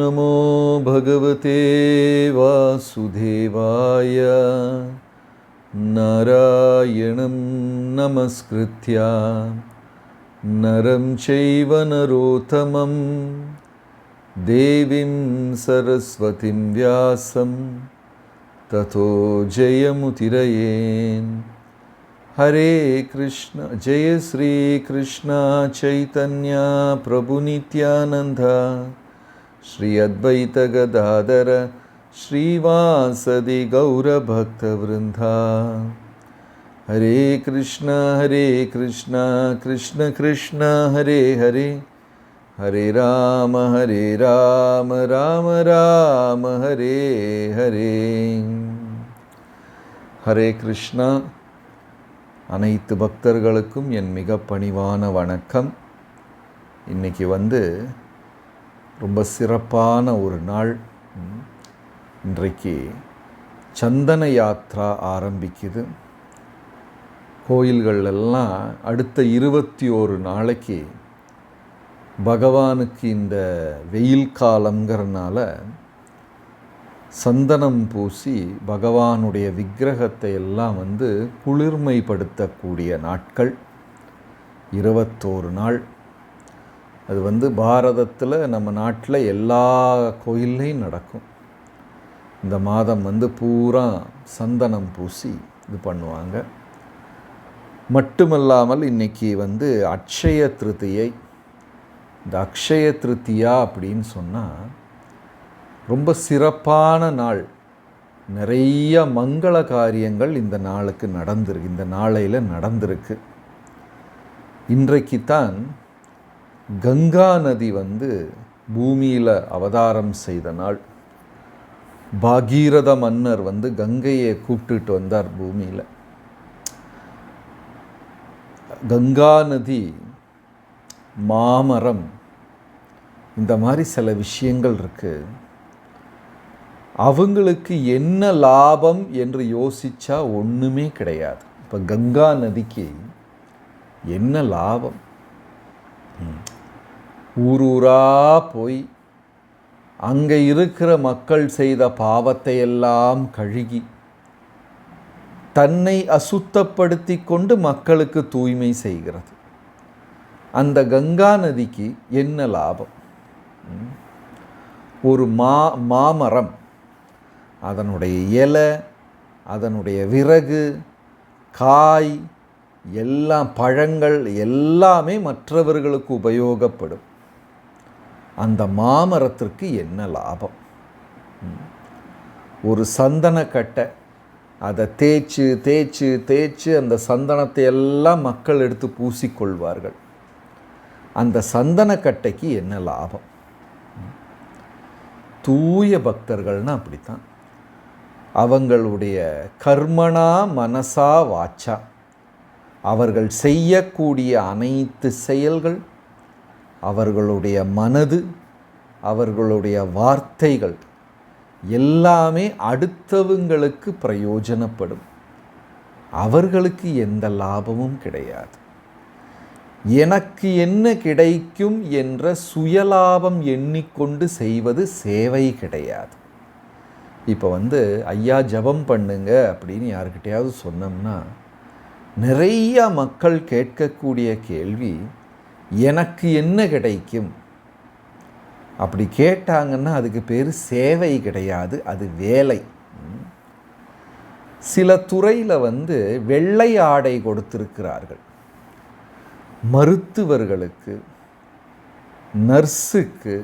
नमो भगवते वासुदेवाय। नारायणं नमस्कृत्य। नरं चैव नरोत्तमं। देवीं सरस्वतीं व्यासं। ततो जयमुतिरयेन् हरे कृष्ण, जय श्रीकृष्ण, चैतन्य प्रभुनित्यानन्द श्री ஸ்ரீ அத்வைத கதாதர ஸ்ரீவாசதி கௌரபக்தவிருந்தா. ஹரே கிருஷ்ணா ஹரே கிருஷ்ணா கிருஷ்ண கிருஷ்ணா ஹரே ஹரே. ஹரே ராம ஹரே ராம ராம ராம ஹரே ஹரே. ஹரே கிருஷ்ணா. அனைத்து பக்தர்களுக்கும் என் மிக பணிவான வணக்கம். இன்றைக்கி வந்து ரொம்ப சிறப்பான ஒரு நாள். இன்றைக்கு சந்தன யாத்ரா ஆரம்பிக்குது. கோயில்கள் எல்லாம் அடுத்த இருபத்தி ஓரு நாளைக்கு பகவானுக்கு இந்த வெயில் காலங்கிறனால சந்தனம் பூசி பகவானுடைய விக்கிரகத்தை எல்லாம் வந்து குளிர்மைப்படுத்தக்கூடிய நாட்கள். இருபத்தோரு நாள். அது வந்து பாரதத்தில் நம்ம நாட்டில் எல்லா கோயில்லையும் நடக்கும். இந்த மாதம் வந்து பூரா சந்தனம் பூசி இது பண்ணுவாங்க. மட்டுமல்லாமல் இன்னைக்கு வந்து அக்ஷய திருத்தியை இந்த அக்ஷய திருத்தியா அப்படின்னு சொன்னால் ரொம்ப சிறப்பான நாள். நிறைய மங்கள காரியங்கள் இந்த நாளுக்கு நடந்திருக்கு இந்த நாளையில் நடந்திருக்கு. இன்றைக்கு தான் கங்கா நதி வந்து பூமியில் அவதாரம் செய்த நாள். பாகீரத மன்னர் வந்து கங்கையை கூப்பிட்டுட்டு வந்தார் பூமியில். கங்கா நதி மாமரம் இந்த மாதிரி சில விஷயங்கள் இருக்குது அவங்களுக்கு என்ன லாபம் என்று யோசித்தா ஒன்றுமே கிடையாது. இப்போ கங்கா நதிக்கு என்ன லாபம்? ஊர் ஊரா போய் அங்கே இருக்கிற மக்கள் செய்த பாவத்தை எல்லாம் கழுகி தன்னை அசுத்தப்படுத்தி கொண்டு மக்களுக்கு தூய்மை செய்கிறது. அந்த கங்கா நதிக்கு என்ன லாபம்? ஒரு மா மாமரம் அதனுடைய இலை அதனுடைய விறகு காய் எல்லாம் பழங்கள் எல்லாமே மற்றவர்களுக்கு உபயோகப்படும். அந்த மாமரத்திற்கு என்ன லாபம்? ஒரு சந்தனக்கட்டை அதை தேய்ச்சு தேய்ச்சு தேய்ச்சு அந்த சந்தனத்தை எல்லாம் மக்கள் எடுத்து பூசிக்கொள்வார்கள். அந்த சந்தனக்கட்டைக்கு என்ன லாபம்? தூய பக்தர்கள்னா அப்படித்தான். அவங்களுடைய கர்மனா மனசா வாச்சா. அவர்கள் செய்யக்கூடிய அனைத்து செயல்கள் அவர்களுடைய மனது அவர்களுடைய வார்த்தைகள் எல்லாமே அடுத்தவங்களுக்கு பிரயோஜனப்படும். அவர்களுக்கு எந்த லாபமும் கிடையாது. எனக்கு என்ன கிடைக்கும் என்ற சுயலாபம் எண்ணிக்கொண்டு செய்வது சேவை கிடையாது. இப்போ வந்து ஐயா ஜெபம் பண்ணுங்க அப்படின்னு யாருக்கிட்டையாவது சொன்னோம்னா நிறைய மக்கள் கேட்கக்கூடிய கேள்வி எனக்கு என்ன கிடைக்கும்? அப்படி கேட்டாங்கன்னா அதுக்கு பேர் சேவை கிடையாது அது வேலை. சில துறையில் வந்து வெள்ளை ஆடை கொடுத்திருக்கிறார்கள். மருத்துவர்களுக்கு நர்ஸுக்கு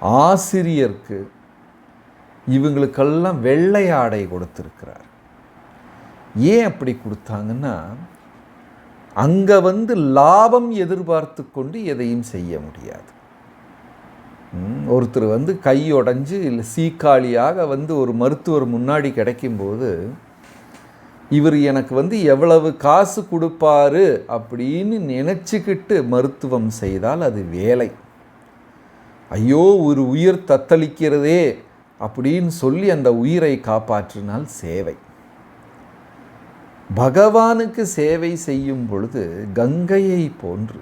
ஆசிரியருக்கு இவங்களுக்கெல்லாம் வெள்ளை ஆடை கொடுத்துருக்கிறார். ஏன் அப்படி கொடுத்தாங்கன்னா அங்கே வந்து லாபம் எதிர்பார்த்து கொண்டு எதையும் செய்ய முடியாது. ஒருத்தர் வந்து கை உடைஞ்சு இல்லை சீக்காளியாக வந்து ஒரு மருத்துவர் முன்னாடி கிடைக்கும்போது இவர் எனக்கு வந்து எவ்வளவு காசு கொடுப்பாரு அப்படின்னு நினச்சிக்கிட்டு மருத்துவம் செய்தால் அது வேலை. ஐயோ ஒரு உயிர் தத்தளிக்கிறதே அப்படின்னு சொல்லி அந்த உயிரை காப்பாற்றினால் சேவை. பகவானுக்கு சேவை செய்யும் பொழுது கங்கையை போன்று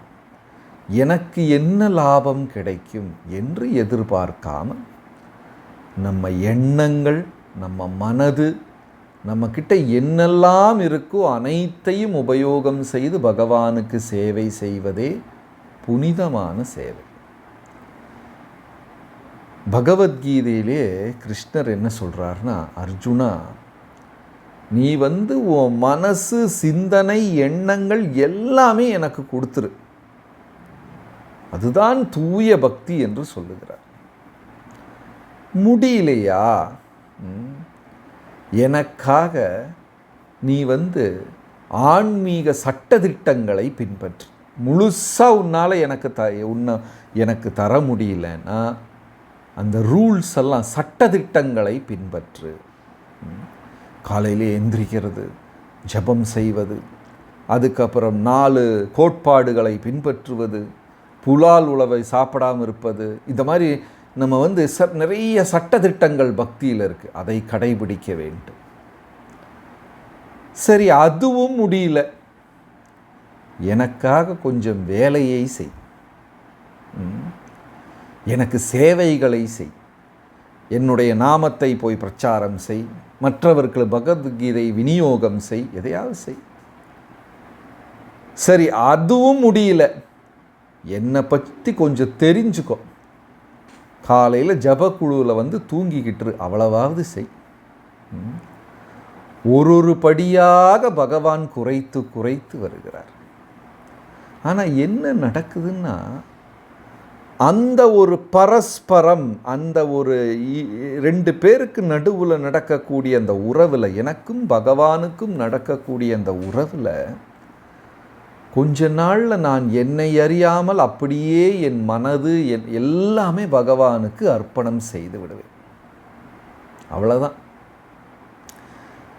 எனக்கு என்ன லாபம் கிடைக்கும் என்று எதிர்பார்க்காம நம்ம எண்ணங்கள் நம்ம மனது நம்மக்கிட்ட என்னெல்லாம் இருக்கோ அனைத்தையும் உபயோகம் செய்து பகவானுக்கு சேவை செய்வதே புனிதமான சேவை. பகவத்கீதையிலே கிருஷ்ணர் என்ன சொல்கிறார்னா அர்ஜுனா நீ வந்து உன் மனசு சிந்தனை எண்ணங்கள் எல்லாமே எனக்கு கொடுத்துரு. அதுதான் தூய பக்தி என்று சொல்லுகிறார். முடியலையா? எனக்காக நீ வந்து ஆன்மீக சட்டத்திட்டங்களை பின்பற்று. முழுசாக உன்னால் எனக்கு த உன்னை எனக்கு தர முடியலன்னா அந்த ரூல்ஸ் எல்லாம் சட்டத்திட்டங்களை பின்பற்று. காலையிலே எந்திரிக்கிறது ஜெபம் செய்வது அதுக்கப்புறம் நாலு கோட்பாடுகளை பின்பற்றுவது புலால் உழவை சாப்பிடாம இருப்பது இந்த மாதிரி நம்ம வந்து ச நிறைய சட்டதிட்டங்கள் பக்தியில் இருக்குது அதை கடைபிடிக்க வேண்டும். சரி அதுவும் முடியல. எனக்காக கொஞ்சம் வேலையை செய். எனக்கு சேவைகளை செய். என்னுடைய நாமத்தை போய் பிரச்சாரம் செய். மற்றவர்கள் பகவத்கீதை விநியோகம் செய் எதையாவது செய். சரி அதுவும் முடியல. என்னை பற்றி கொஞ்சம் தெரிஞ்சுக்கோ. காலையில் ஜபக்குழுவில் வந்து தூங்கிக்கிட்டு அவ்வளவாவது செய். ஒரு ஒரு படியாக பகவான் குறைத்து குறைத்து வருகிறார். ஆனால் என்ன நடக்குதுன்னா அந்த ஒரு பரஸ்பரம் அந்த ஒரு இ- ரெண்டு பேருக்கு நடுவில் நடக்கக்கூடிய அந்த உறவில் எனக்கும் பகவானுக்கும் நடக்கக்கூடிய அந்த உறவில் கொஞ்ச நாளில் நான் என்னை அறியாமல் அப்படியே என் மனது என் எல்லாமே பகவானுக்கு அர்ப்பணம் செய்து விடுவேன். அவ்வளோதான்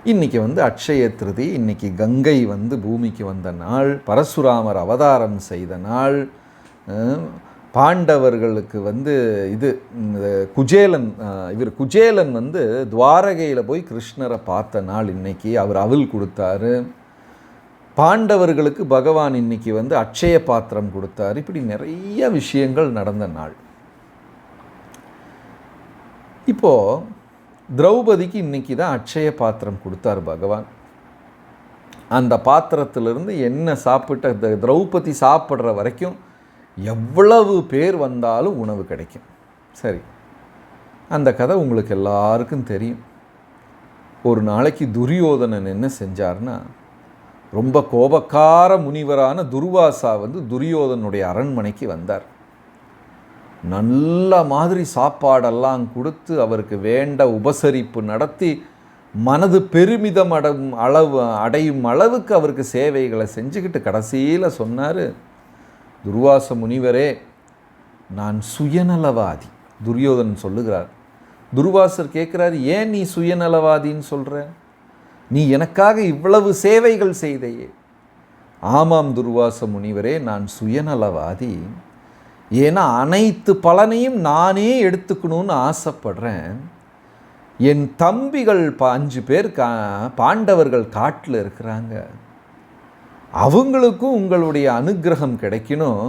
இன்றைக்கி வந்து அக்ஷய திருதி இன்றைக்கி கங்கை வந்து பூமிக்கு வந்த நாள் பரசுராமர் அவதாரம் செய்த நாள் பாண்டவர்களுக்கு வந்து இது குஜேலன் இவர் குஜேலன் வந்து துவாரகையில் போய் கிருஷ்ணரை பார்த்த நாள் இன்றைக்கி அவர் அவில் கொடுத்தாரு. பாண்டவர்களுக்கு பகவான் இன்னைக்கு வந்து அட்சய பாத்திரம் கொடுத்தார். இப்படி நிறைய விஷயங்கள் நடந்த நாள். இப்போது திரௌபதிக்கு இன்னைக்கு தான் அட்சய பாத்திரம் கொடுத்தார் பகவான். அந்த பாத்திரத்திலிருந்து என்ன சாப்பிட்ட த- திரௌபதி சாப்பிட்ற வரைக்கும் எவ்வளவு பேர் வந்தாலும் உணவு கிடைக்கும். சரி. அந்த கதை உங்களுக்கு எல்லாருக்கும் தெரியும். ஒரு நாளைக்கு துரியோதனன் என்ன செஞ்சார்னா ரொம்ப கோபக்கார முனிவரான துர்வாசா வந்து துரியோதனுடைய அரண்மனைக்கு வந்தார். நல்ல மாதிரி சாப்பாடெல்லாம் கொடுத்து அவருக்கு வேண்ட உபசரிப்பு நடத்தி மனது பெருமிதம் அடம் அளவு அடையும் அளவுக்கு அவருக்கு சேவைகளை செஞ்சுக்கிட்டு கடைசியில் சொன்னார் துர்வாச முனிவரே நான் சுயநலவாதி துரியோதனன் சொல்லுகிறார். துர்வாசர் கேட்குறாரு ஏன் நீ சுயநலவாதின்னு சொல்கிற நீ எனக்காக இவ்வளவு சேவைகள் செய்தையே. ஆமாம் துர்வாச முனிவரே நான் சுயநலவாதி. ஏன்னா அனைத்து பலனையும் நானே எடுத்துக்கணும்னு ஆசைப்படுறேன். என் தம்பிகள் பா அஞ்சு பேர் கா பாண்டவர்கள் காட்டில் இருக்கிறாங்க. அவங்களுக்கும் உங்களுடைய அனுக்கிரகம் கிடைக்கணும்.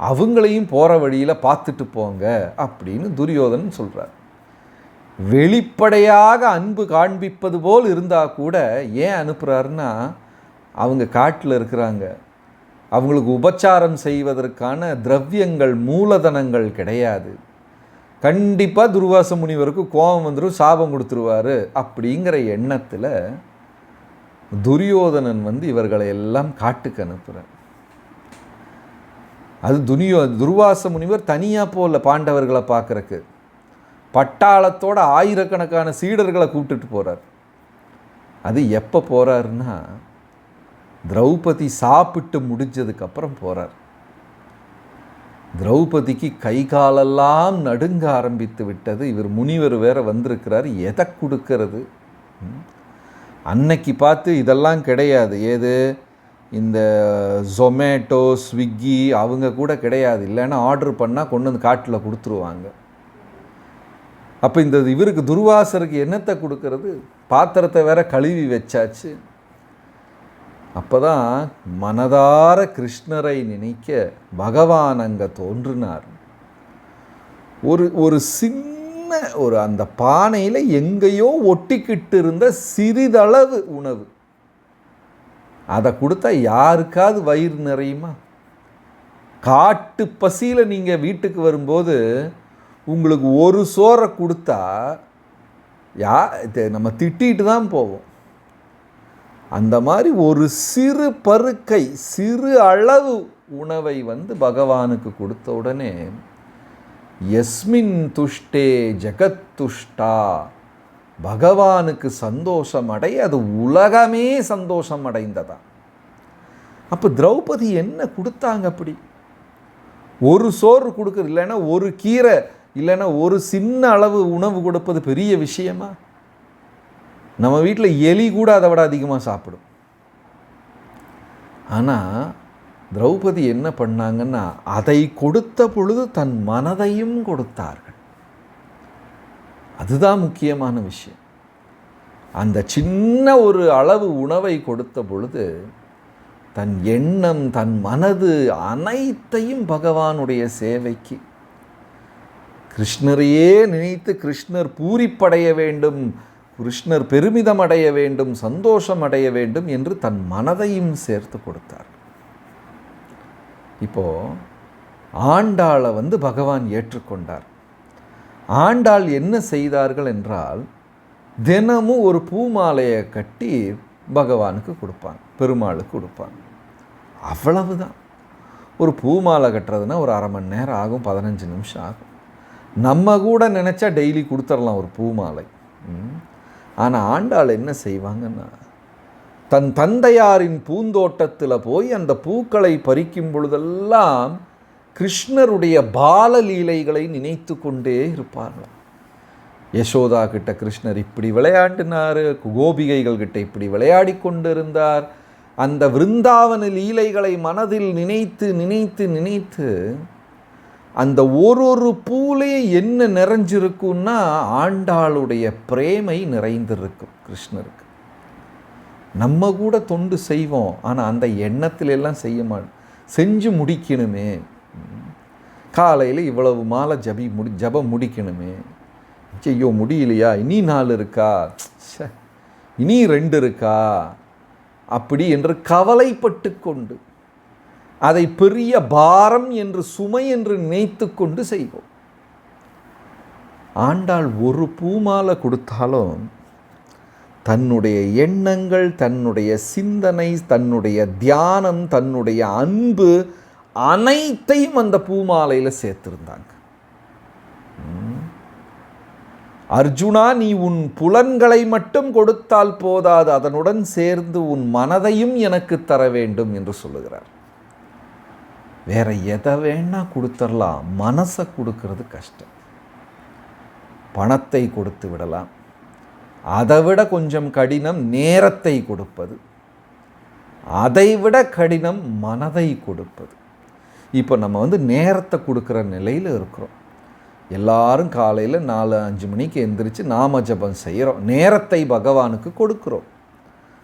அவங்களையும் போகிற வழியில் பார்த்துட்டு போங்க அப்படின்னு துரியோதனன் சொல்கிறார் வெளிப்படையாக அன்பு காண்பிப்பது போல் இருந்தால் கூட ஏன் அனுப்புகிறாருன்னா அவங்க காட்டில் இருக்கிறாங்க. அவங்களுக்கு உபச்சாரம் செய்வதற்கான திரவியங்கள் மூலதனங்கள் கிடையாது. கண்டிப்பாக துர்வாச முனிவருக்கு கோபம் வந்துடும் சாபம் கொடுத்துருவாரு அப்படிங்கிற எண்ணத்தில் துரியோதனன் வந்து இவர்களை எல்லாம் காட்டுக்கு அனுப்புகிறார் அது துனியோ துர்வாச முனிவர் தனியாக போகல பாண்டவர்களை பார்க்கறக்கு. பட்டாளத்தோட ஆயிரக்கணக்கான சீடர்களை கூப்பிட்டுட்டு போகிறார் அது எப்போ போகிறாருன்னா திரௌபதி சாப்பிட்டு முடிஞ்சதுக்கப்புறம் போகிறார் திரௌபதிக்கு கை காலெல்லாம் நடுங்க ஆரம்பித்து விட்டது. இவர் முனிவர் வேற வந்திருக்கிறார். எதை கொடுக்கறது? அன்னைக்கு பார்த்து இதெல்லாம் கிடையாது. ஏது? இந்த ஜொமேட்டோ ஸ்விக்கி அவங்க கூட கிடையாது. இல்லைன்னா ஆர்டர் பண்ணால் கொண்டு வந்து காட்டில் கொடுத்துருவாங்க. அப்போ இந்த இவருக்கு துர்வாசருக்கு என்னத்தை கொடுக்கறது? பாத்திரத்தை வேற கழுவி வச்சாச்சு. அப்போ தான் மனதார கிருஷ்ணரை நினைக்க பகவான் அங்கே தோன்றினார். ஒரு ஒரு சின்ன ஒரு அந்த பானையில் எங்கேயோ ஒட்டிக்கிட்டு இருந்த சிறிதளவு உணவு. அதை கொடுத்தா யாருக்காவது வயிறு நிறையுமா? காட்டு பசியில் நீங்கள் வீட்டுக்கு வரும்போது உங்களுக்கு ஒரு சோறை கொடுத்தா யா இது நம்ம திட்டிட்டு தான் போவோம். அந்த மாதிரி ஒரு சிறு பருக்கை சிறு அளவு உணவை வந்து பகவானுக்கு கொடுத்த உடனே எஸ்மின் துஷ்டே ஜெகத் துஷ்டா. பகவானுக்கு சந்தோஷம் அடைய அது உலகமே சந்தோஷம் அடைந்ததா அப்போ திரௌபதி என்ன கொடுத்தாங்க அப்படி? ஒரு சோறு கொடுக்குறது இல்லைன்னா ஒரு கீரை இல்லைன்னா ஒரு சின்ன அளவு உணவு கொடுப்பது பெரிய விஷயமா? நம்ம வீட்டில் எலி கூட அதை விட அதிகமாக சாப்பிடும். ஆனால் திரௌபதி என்ன பண்ணாங்கன்னா அதை கொடுத்த பொழுது தன் மனதையும் கொடுத்தார்கள். அதுதான் முக்கியமான விஷயம். அந்த சின்ன ஒரு அளவு உணவை கொடுத்த பொழுது தன் எண்ணம் தன் மனது அனைத்தையும் பகவானுடைய சேவைக்கு கிருஷ்ணரையே நினைத்து கிருஷ்ணர் பூரிப்படைய வேண்டும் கிருஷ்ணர் பெருமிதம் அடைய வேண்டும் சந்தோஷம் அடைய வேண்டும் என்று தன் மனதையும் சேர்த்து கொடுத்தார் இப்போது ஆண்டாளை வந்து பகவான் ஏற்றுக்கொண்டார். ஆண்டாள் என்ன செய்தார்கள் என்றால் தினமும் ஒரு பூமாலையை கட்டி பகவானுக்கு கொடுப்பாங்க பெருமாளுக்கு கொடுப்பாங்க. அவ்வளவுதான். ஒரு பூமாலை கட்டுறதுன்னா ஒரு அரை மணி நேரம் ஆகும் பதினஞ்சு நிமிஷம் ஆகும். நம்ம கூட நினச்சா டெய்லி கொடுத்துடலாம் ஒரு பூமாலை. ஆனால் ஆண்டாள் என்ன செய்வாங்கன்னா தன் தந்தையாரின் பூந்தோட்டத்தில் போய் அந்த பூக்களை பறிக்கும் பொழுதெல்லாம் கிருஷ்ணருடைய பாலலீலைகளை நினைத்து கொண்டே இருப்பார்கள். யசோதா கிட்ட கிருஷ்ணர் இப்படி விளையாண்டினார் கோபிகைகள் கிட்ட இப்படி விளையாடி கொண்டிருந்தார். அந்த விருந்தாவன லீலைகளை மனதில் நினைத்து நினைத்து நினைத்து அந்த ஒரு ஒரு பூலே என்ன நிறைஞ்சிருக்குன்னா ஆண்டாளுடைய பிரேமை நிறைந்திருக்கும் கிருஷ்ணருக்கு. நம்ம கூட தொண்டு செய்வோம் ஆனால் அந்த எண்ணத்துல எல்லாம் செய்ய மாட்டோம் செஞ்சு முடிக்கணுமே. காலையில் இவ்வளவு மாலை ஜபி முடி ஜபம் முடிக்கணுமே. ஐயோ முடியலையா? இனி நாள் இருக்கா? இனி ரெண்டு இருக்கா? அப்படி என்று கவலைப்பட்டு கொண்டு அதை பெரிய பாரம் என்று சுமை என்று நினைத்து கொண்டு செய்வோம். ஆண்டாள் ஒரு பூமாலை கொடுத்தாலும் தன்னுடைய எண்ணங்கள் தன்னுடைய சிந்தனை தன்னுடைய தியானம் தன்னுடைய அன்பு அனைத்தையும் அந்த பூமாலையில் சேர்த்துருந்தாங்க. அர்ஜுனா நீ உன் புலன்களை மட்டும் கொடுத்தால் போதாது அதனுடன் சேர்ந்து உன் மனதையும் எனக்கு தர வேண்டும் என்று சொல்லுகிறார். வேற எதை வேணா கொடுத்துடலாம் மனசை கொடுக்கறது கஷ்டம். பணத்தை கொடுத்து விடலாம். அதைவிட கொஞ்சம் கடினம் நேரத்தை கொடுப்பது. அதை விட கடினம் மனதை கொடுப்பது. இப்போ நம்ம வந்து நேரத்தை கொடுக்குற நிலையில் இருக்கிறோம். எல்லாரும் காலையில் நாலு அஞ்சு மணிக்கு எந்திரிச்சு நாம ஜபம் செய்கிறோம். நேரத்தை பகவானுக்கு கொடுக்குறோம்.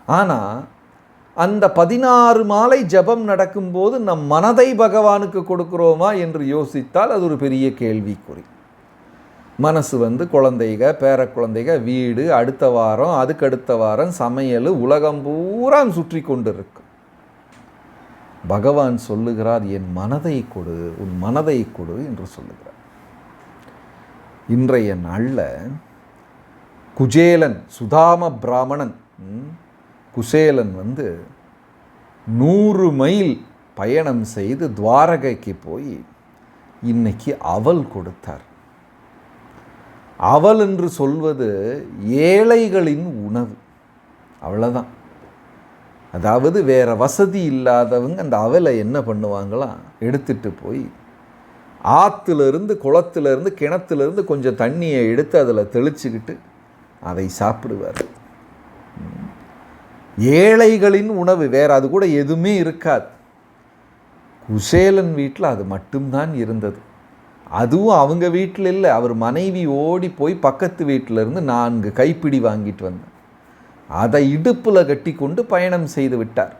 ஆனால் அந்த பதினாறு மாலை ஜபம் நடக்கும்போது நம் மனதை பகவானுக்கு கொடுக்குறோமா என்று யோசித்தால் அது ஒரு பெரிய கேள்விக்குறி. மனசு வந்து குழந்தைக பேர குழந்தைக வீடு அடுத்த வாரம் அதுக்கு அடுத்த வாரம் சமையல் உலகம் பூரா சுற்றி கொண்டு இருக்கும் பகவான் சொல்லுகிறார் என் மனதை கொடு உன் மனதை கொடு என்று சொல்லுகிறார். இன்றைய நாளில் குஜேலன் சுதாம பிராமணன் குசேலன் வந்து நூறு மைல் பயணம் செய்து துவாரகைக்கு போய் இன்னைக்கு அவல் கொடுத்தார். அவல் என்று சொல்வது ஏழைகளின் உணவு. அவ்வளோதான் அதாவது வேறு வசதி இல்லாதவங்க அந்த அவலை என்ன பண்ணுவாங்களாம் எடுத்துட்டு போய் ஆற்றுலேருந்து குளத்துலேருந்து கிணத்துலேருந்து கொஞ்சம் தண்ணியை எடுத்து அதில் தெளிச்சுக்கிட்டு அதை சாப்பிடுவார். ஏழைகளின் உணவு வேறு அது கூட எதுவுமே இருக்காது. குசேலன் வீட்டில் அது மட்டும்தான் இருந்தது. அதுவும் அவங்க வீட்டில் இல்லை. அவர் மனைவி ஓடி போய் பக்கத்து வீட்டில் இருந்து நான்கு கைப்பிடி வாங்கிட்டு வந்தார் அதை இடுப்பில் கட்டி கொண்டு பயணம் செய்து விட்டார்.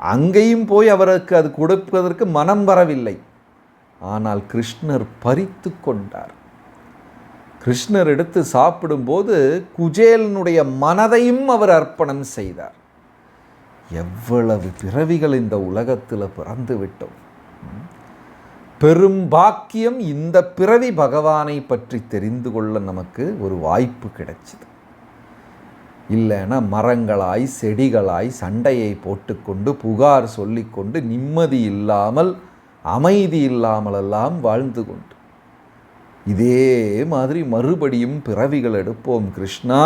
அங்கேயும் போய் அவருக்கு அது கொடுப்பதற்கு மனம் வரவில்லை. ஆனால் கிருஷ்ணர் பறித்து கொண்டார். கிருஷ்ணர் எடுத்து சாப்பிடும்போது குஜேலனுடைய மனதையும் அவர் அர்ப்பணம் செய்தார். எவ்வளவு பிறவிகள் இந்த உலகத்தில் பிறந்து விட்டோம். பெரும்பாக்கியம் இந்த பிறவி பகவானை பற்றி தெரிந்து கொள்ள நமக்கு ஒரு வாய்ப்பு கிடைச்சிது. இல்லைன்னா மரங்களாய் செடிகளாய் சண்டையை போட்டுக்கொண்டு புகார் சொல்லிக்கொண்டு நிம்மதி இல்லாமல் அமைதி இல்லாமலெல்லாம் வாழ்ந்து கொண்டு. இதே மாதிரி மறுபடியும் பிறவிகள் எடுப்போம் கிருஷ்ணா.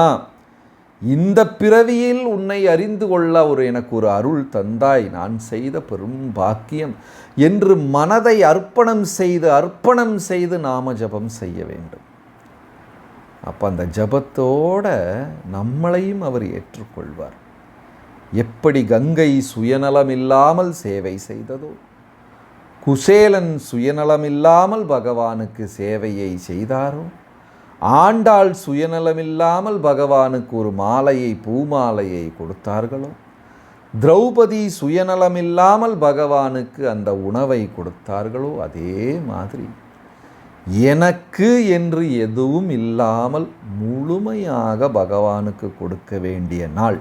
இந்த பிறவியில் உன்னை அறிந்து கொள்ள ஒரு எனக்கு ஒரு அருள் தந்தாய். நான் செய்த பெரும் பாக்கியம். என்று மனதை அர்ப்பணம் செய்து அர்ப்பணம் செய்து நாம ஜபம் செய்ய வேண்டும். அப்போ அந்த ஜபத்தோட நம்மளையும் அவர் ஏற்றுக்கொள்வார். எப்படி கங்கை சுயநலமில்லாமல் சேவை செய்ததோ குசேலன் சுயநலமில்லாமல் பகவானுக்கு சேவையை செய்தாரோ ஆண்டாள் சுயநலமில்லாமல் பகவானுக்கு ஒரு மாலையை பூமாலையை கொடுத்தார்களோ? திரௌபதி சுயநலமில்லாமல் பகவானுக்கு அந்த உணவை கொடுத்தார்களோ? அதே மாதிரி. எனக்கு என்று எதுவும் இல்லாமல் முழுமையாக பகவானுக்கு கொடுக்க வேண்டிய நாள்.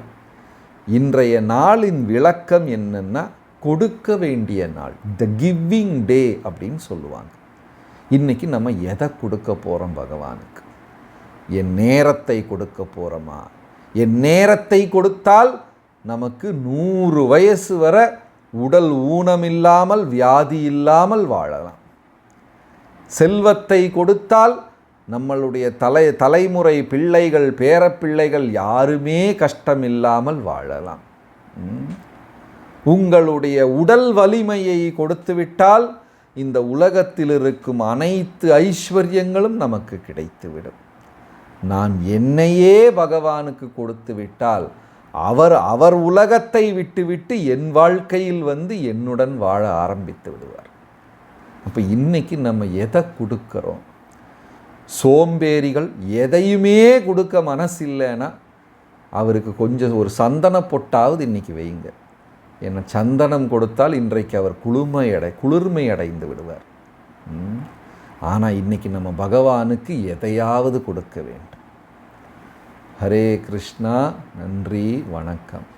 இன்றைய நாளின் விளக்கம் என்னென்னா கொடுக்க வேண்டிய நாள். த கிவிங் டே அப்படின்னு சொல்லுவாங்க. இன்றைக்கி நம்ம எதை கொடுக்க போகிறோம் பகவானுக்கு? என் நேரத்தை கொடுக்க போகிறோமா என் நேரத்தை கொடுத்தால் நமக்கு நூறு வயசு வர உடல் ஊனமில்லாமல் வியாதி இல்லாமல் வாழலாம். செல்வத்தை கொடுத்தால் நம்மளுடைய தலை தலைமுறை பிள்ளைகள் பேரப்பிள்ளைகள் யாருமே கஷ்டமில்லாமல் வாழலாம். உங்களுடைய உடல் வலிமையை கொடுத்துவிட்டால் இந்த உலகத்தில் இருக்கும் அனைத்து ஐஸ்வர்யங்களும் நமக்கு கிடைத்துவிடும். நான் என்னையே பகவானுக்கு கொடுத்து விட்டால் அவர் அவர் உலகத்தை விட்டுவிட்டு என் வாழ்க்கையில் வந்து என்னுடன் வாழ ஆரம்பித்து விடுவார். அப்போ இன்றைக்கி நம்ம எதை கொடுக்குறோம்? சோம்பேறிகள் எதையுமே கொடுக்க மனசு இல்லைன்னா அவருக்கு கொஞ்சம் ஒரு சந்தன பொட்டாவது இன்றைக்கி வைங்க. என்னை சந்தனம் கொடுத்தால் இன்றைக்கு அவர் குளுமை அடை குளிர்மை அடைந்து விடுவார். ஆனால் இன்னைக்கு நம்ம பகவானுக்கு எதையாவது கொடுக்க வேண்டும். ஹரே கிருஷ்ணா நன்றி வணக்கம்.